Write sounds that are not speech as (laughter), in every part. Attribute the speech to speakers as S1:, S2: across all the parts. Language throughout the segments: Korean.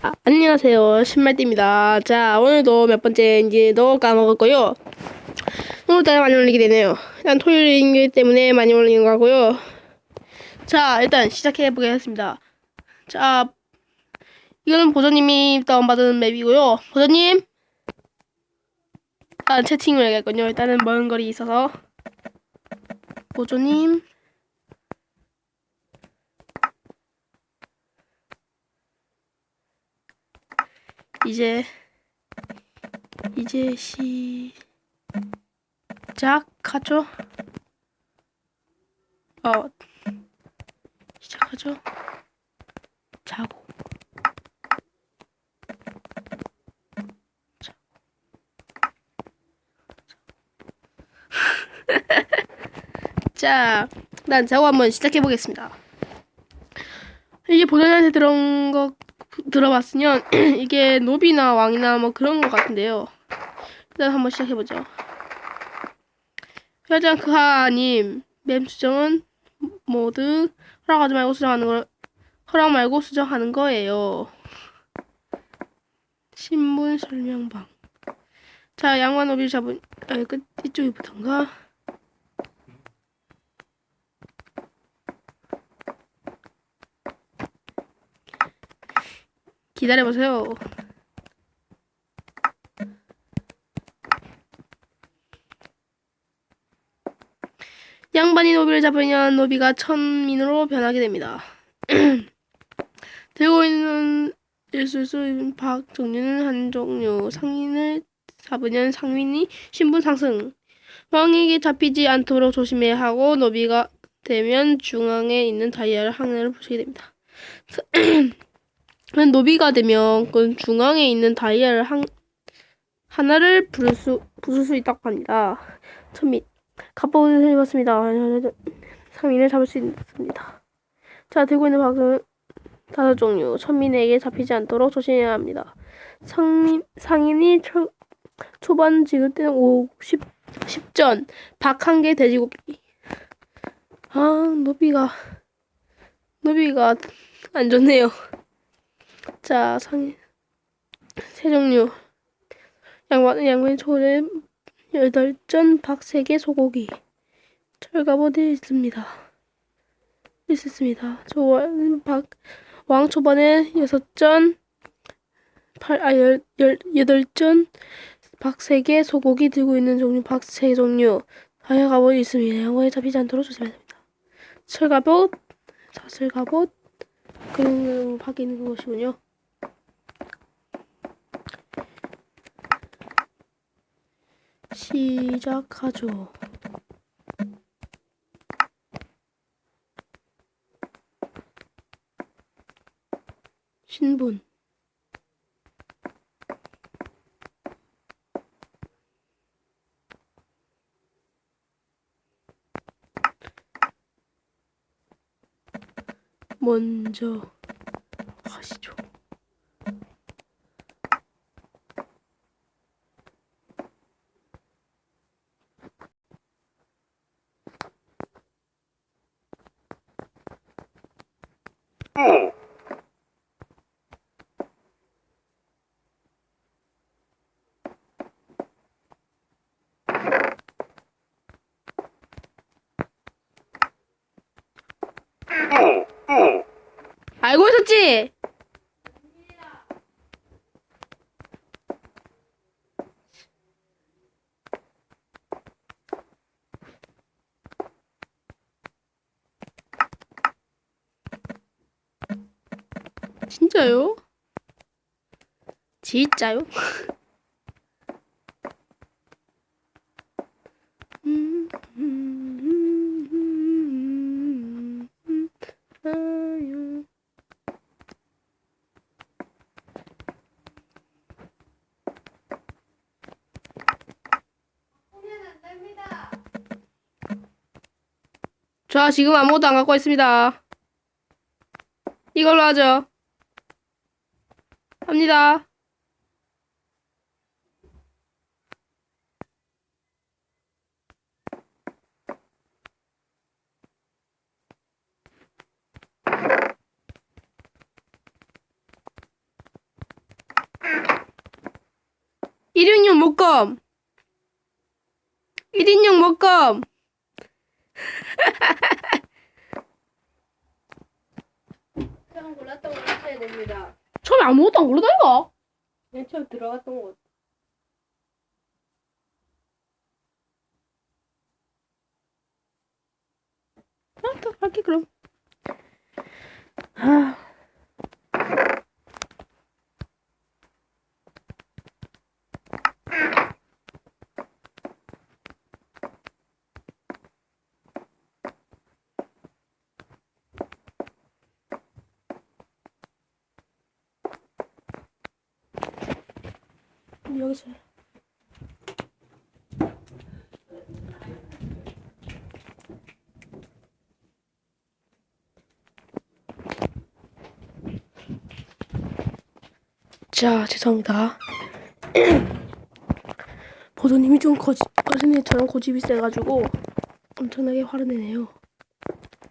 S1: 아, 안녕하세요. 신말띠입니다. 자, 오늘도 몇 번째인지 너 까먹었고요. 오늘따라 많이 올리게 되네요. 일단 토요일이기 때문에 많이 올리는 거고요. 자, 일단 시작해 보겠습니다. 자, 이거는 보조님이 다운받은 맵이고요. 보조님! 아, 채팅을 해야겠군요. 일단은 먼 거리 있어서. 보조님. 이제 이제 시작하죠. 어 시작하죠. 자고. 자고. 자, 난 자고 한번 시작해 보겠습니다. 이게 보전한테 들어온 거 들어봤으면 (clears throat) 이게 노비나 왕이나 뭐 그런 것 같은데요. 일단 한번 시작해보죠. 회장 그하님 맵 수정은 모두 허락하지 말고 수정하는 걸 허락 말고 수정하는 거예요. 신분 설명방. 자, 양반 노비를 잡은 아, 끝 이쪽이부터인가? 기다려보세요. 양반이 노비를 잡으면 노비가 천민으로 변하게 됩니다. (clears throat) 들고 있는 일술수 박 종류는 한 종류, 상인을 잡으면 상인이 신분 상승. 왕에게 잡히지 않도록 조심해야 하고 노비가 되면 중앙에 있는 다이아를 하나를 부수게 됩니다. (clears throat) 노비가 되면 그 중앙에 있는 다이아를 한, 하나를 부를 수, 부술 수 있다고 합니다. 천민. 갑옷을 입었습니다. 상인을 잡을 수 있습니다. 자, 들고 있는 박은 다섯 종류. 천민에게 잡히지 않도록 조심해야 합니다. 상인, 상인이 초, 초반 지을 때는 50, 10전. 박 한 개 돼지고기. 아, 노비가, 노비가 안 좋네요. 자, 상인. 세 종류. 양반, 양반이 초를 여덟 전, 박세 개, 소고기. 철갑옷이 있습니다. 있습니다. 좋아요. 박, 왕 초반에 여섯 전, 팔, 아, 열, 열, 여덟 전, 박세 개, 소고기 들고 있는 종류, 박세 종류. 다이아 갑옷이 있습니다. 양반이 잡히지 않도록 조심해야 됩니다. 철갑옷, 사슬갑옷, 밖에 있는 것이군요. 시작하죠. 신분 먼저 하시죠. 알고 있었지? 진짜요? 진짜요? (laughs) 자, 지금 아무것도 안 갖고 있습니다. 이걸로 하죠. 합니다. 1인용 목검 1인용 목검
S2: 됩니다.
S1: 처음에 아무것도 안 고르다니까
S2: 맨 처음 들어갔던 곳.
S1: 아, 또 할게 그럼 아 여기서 자 죄송합니다. (clears throat) 보도님이 좀 거짓 어린애처럼 고집이 세가지고 엄청나게 화를 내네요.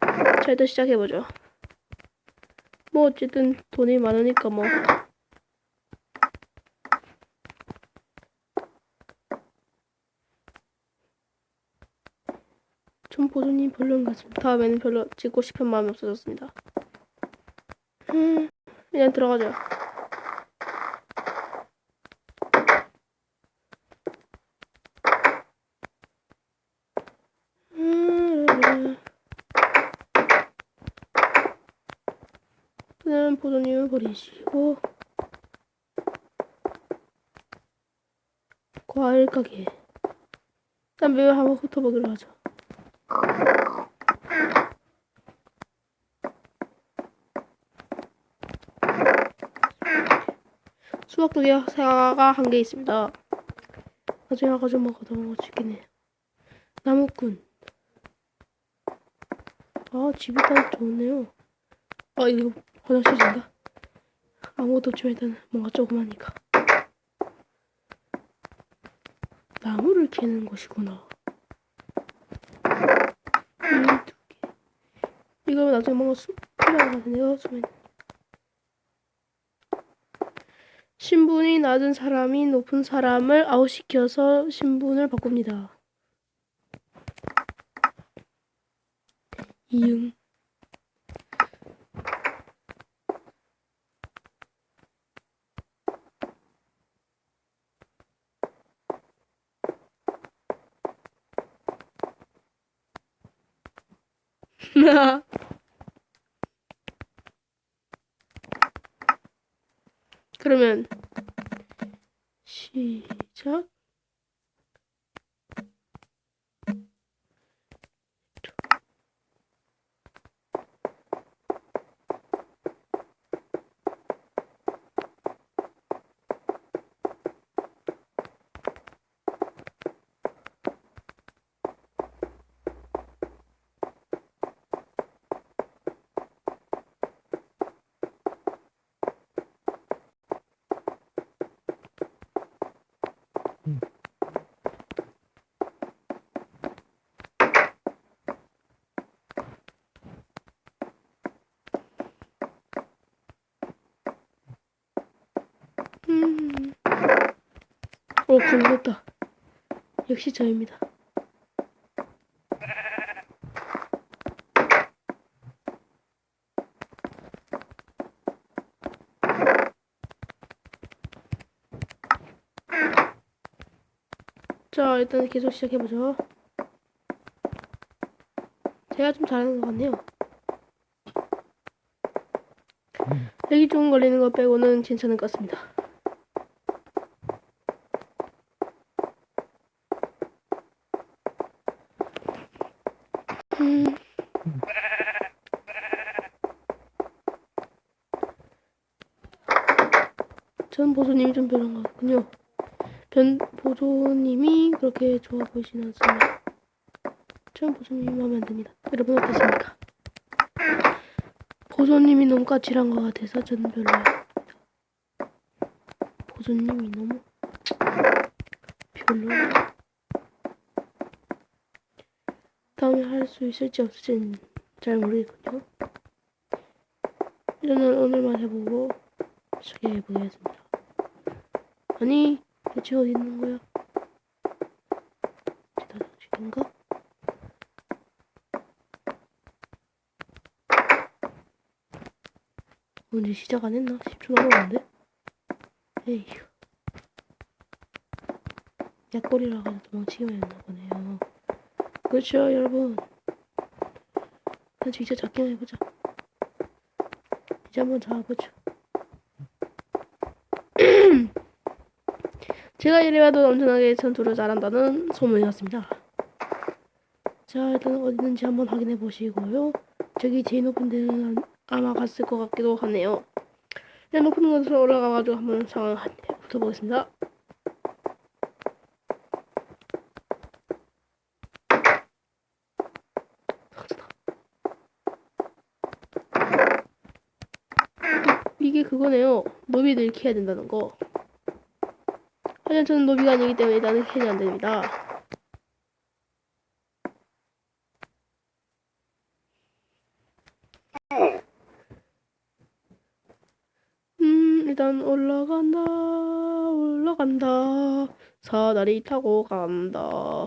S1: 자 일단 시작해보죠. 뭐 어쨌든 돈이 많으니까 뭐 전 보조님 별로인 것 같습니다. 다음에는 별로 찍고 싶은 마음이 없어졌습니다. 음, 그냥 들어가죠. 음, 그다음 보조님을 버리시고 과일 가게. 일단 매일 한번 훑어보기로 하죠. 수박 두 개, 사과가 한개 있습니다. 나중에 가서 먹어도 수 있겠네요. 나무꾼. 아, 집이 일단 좋네요. 아, 이거 화장실인가? 아무것도 없지만 일단 뭔가 조그마니까. 나무를 캐는 곳이구나. 이 두 개. 이거 나중에 뭔가 수, 필요한 것 수면. 신분이 낮은 사람이 높은 사람을 아웃시켜서 신분을 바꿉니다. 이응. (laughs) 그러면 시작. 음. 어, 불렀다. 역시 저입니다. 자, 일단 계속 시작해보죠. 제가 좀 잘하는 것 같네요. 여기 좀 걸리는 거 빼고는 괜찮은 것 같습니다. 음. 전 보조님이 좀 별론 것 같군요. 변 보조님이 그렇게 좋아 보이진 않습니다. 전 보조님이 마음에 안 듭니다. 여러분 어떠십니까? 보조님이 너무 까칠한 것 같아서 저는 별로예요. 보조님이 너무 별로예요. 다음에 할 수 있을지 없을지는 잘 모르겠군요. 저는 오늘만 해보고 소개해보겠습니다. 아니, 대체 어디 있는 거야? 지도장식인가? 언제 시작 안 했나? 10초 남았는데? 에휴. 약골이라 가지고 도망치기만 했나 보네요. 그렇죠, 여러분. 그냥 진짜 잡기만 해보자. 이제 한번 잡아보죠. (clears throat) 제가 이래봐도 엄청나게 전투를 잘한다는 소문이 났습니다. 자, 일단 어디 있는지 한번 확인해 보시고요. 저기 제일 높은 데는 아마 갔을 것 같기도 하네요. 그냥 높은 곳으로 올라가가지고 한번 상황 붙어보겠습니다. 이게 그거네요. 노비를 해야 된다는 거. 하지만 저는 노비가 아니기 때문에 나는 해야 안 됩니다. 음, 일단 올라간다, 올라간다. 사다리 타고 간다.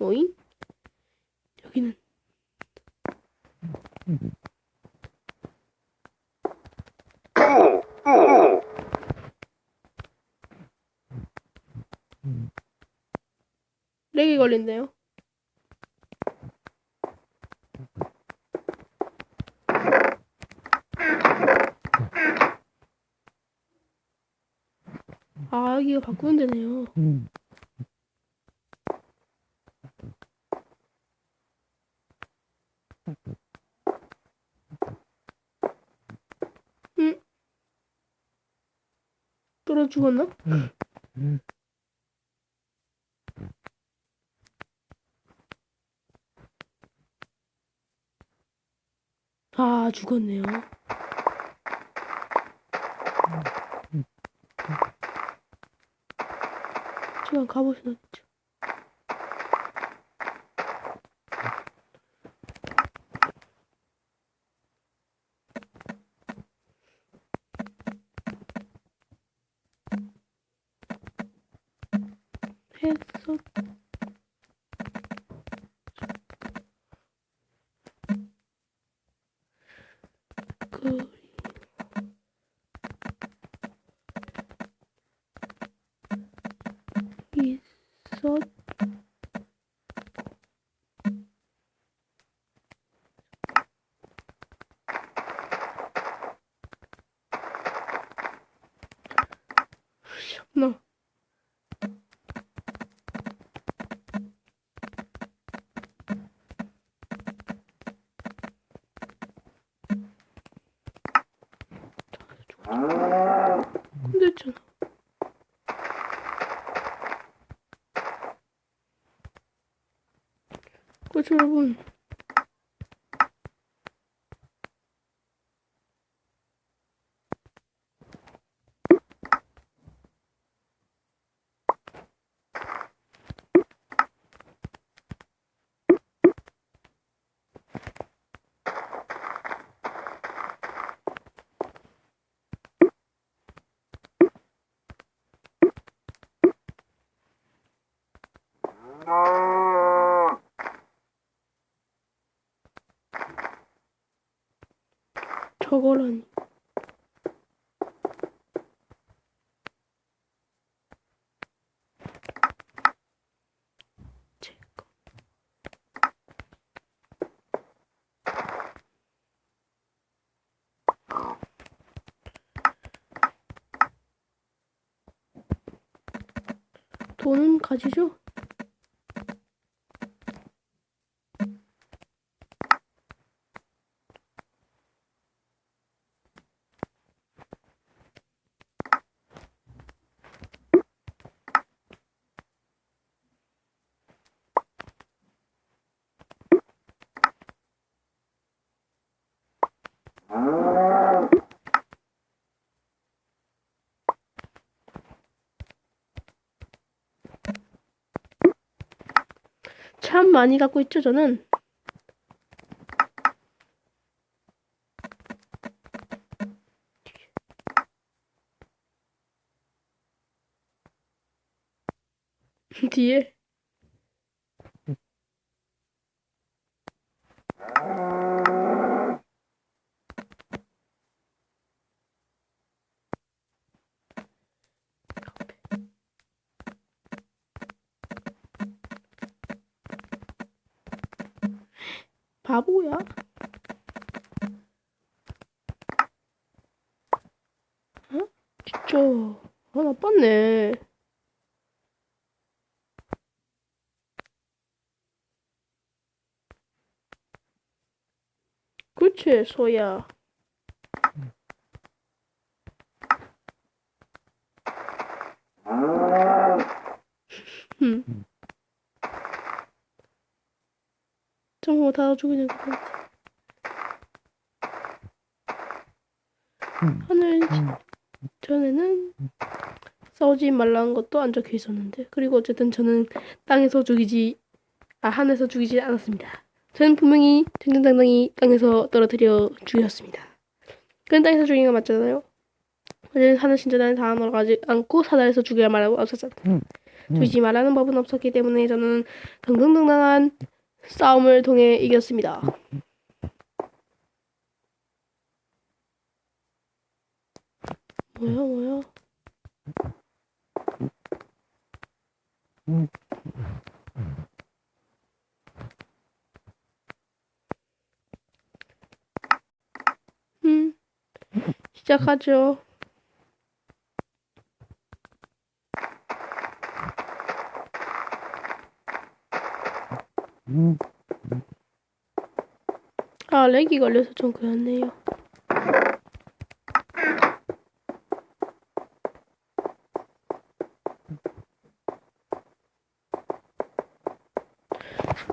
S1: 오잉? 여기는 렉이 걸린대요. 아, 여기가 바꾸면 되네요. 응? 떨어 죽었나? 아, 죽었네요. 지금 가보시나 죠 했었 그 있었 나 힘들잖아. 그렇죠, 여러분. 저거라니. 돈은 가지죠? 많이 갖고 있죠, 저는. (laughs) 뒤에. 바보야? 어? 진짜 아 나빴네. 그치 소야. 음. 정말 닫아주고 있는 것 같아. 하늘 전에는 싸우지 말라는 것도 안 적혀 있었는데 그리고 어쨌든 저는 땅에서 죽이지 아 하늘에서 죽이지 않았습니다. 저는 분명히 정정당당히 땅에서 떨어뜨려 죽였습니다. 그런 땅에서 죽인 거 맞잖아요. 어제는 하늘 신전에 다 넘어가지 않고 사다리에서 죽여야 말하고 없었잖아요. 죽이지 말라는 법은 없었기 때문에 저는 당당당당한 싸움을 통해 이겼습니다. 뭐야 뭐야? 음 시작하죠. 아 렉이 걸려서 좀 그렇네요.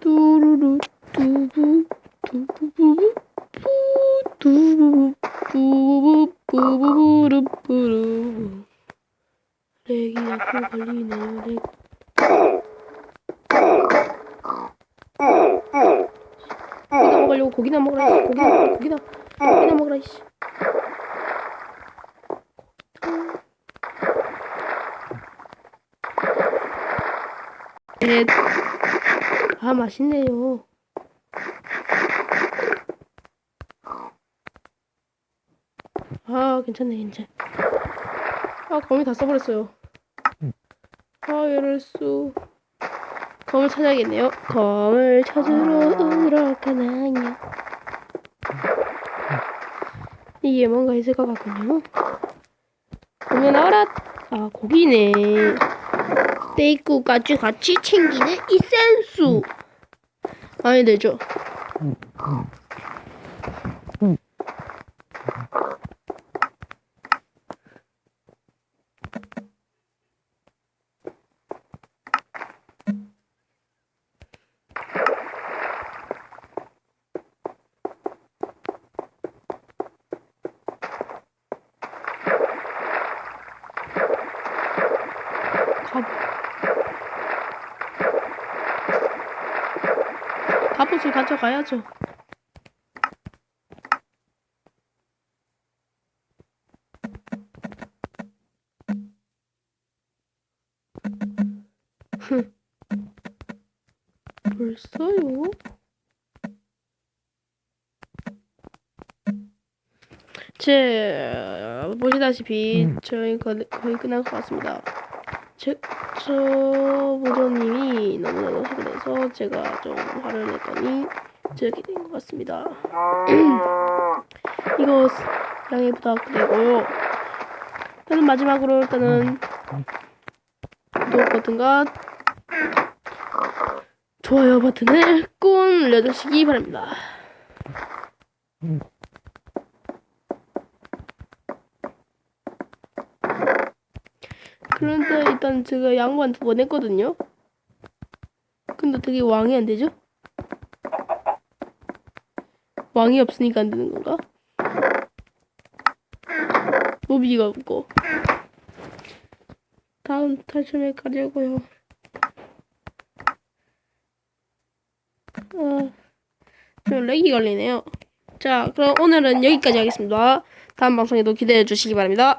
S1: 뚜루루 뚜부 뚜부부부 푸 뚜부부 뚜부부 뿌부부루 뿌루 렉이 자꾸 걸리네요 렉 고기나 먹으려고 고기나 먹으라 이씨. 고기나 고기나 고기나 먹으라 이씨 네. 아 맛있네요. 아 괜찮네 괜찮. 아 검이 다 써버렸어요. 아 이럴 수. 검을 찾아야겠네요. 검을 찾으러 오러 가나요? 이게 뭔가 있을 것 같군요. 보면 나와라. 아 고기네. 스테이크까지 같이 챙기는 이 센스. 아니 되죠. 갑. 갑옷을 가져가야죠. 흥. 벌써요? 제 보시다시피 저희 거의, 거의 끝난 것 같습니다. 제, 저 보조님이 너무나도 소근해서 제가 좀 화를 냈더니 저렇게 된 것 같습니다. (clears throat) 이거 양해 부탁드리고요. 일단은 마지막으로 일단은 구독 버튼과 좋아요 버튼을 꼭 눌러주시기 바랍니다. 그런데 일단 제가 양반 두번 했거든요. 근데 어떻게 왕이 안 되죠? 왕이 없으니까 안 되는 건가? 모비가 없고. 다음 탈출에 가려고요. 아, 좀 렉이 걸리네요. 자, 그럼 오늘은 여기까지 하겠습니다. 다음 방송에도 기대해 주시기 바랍니다.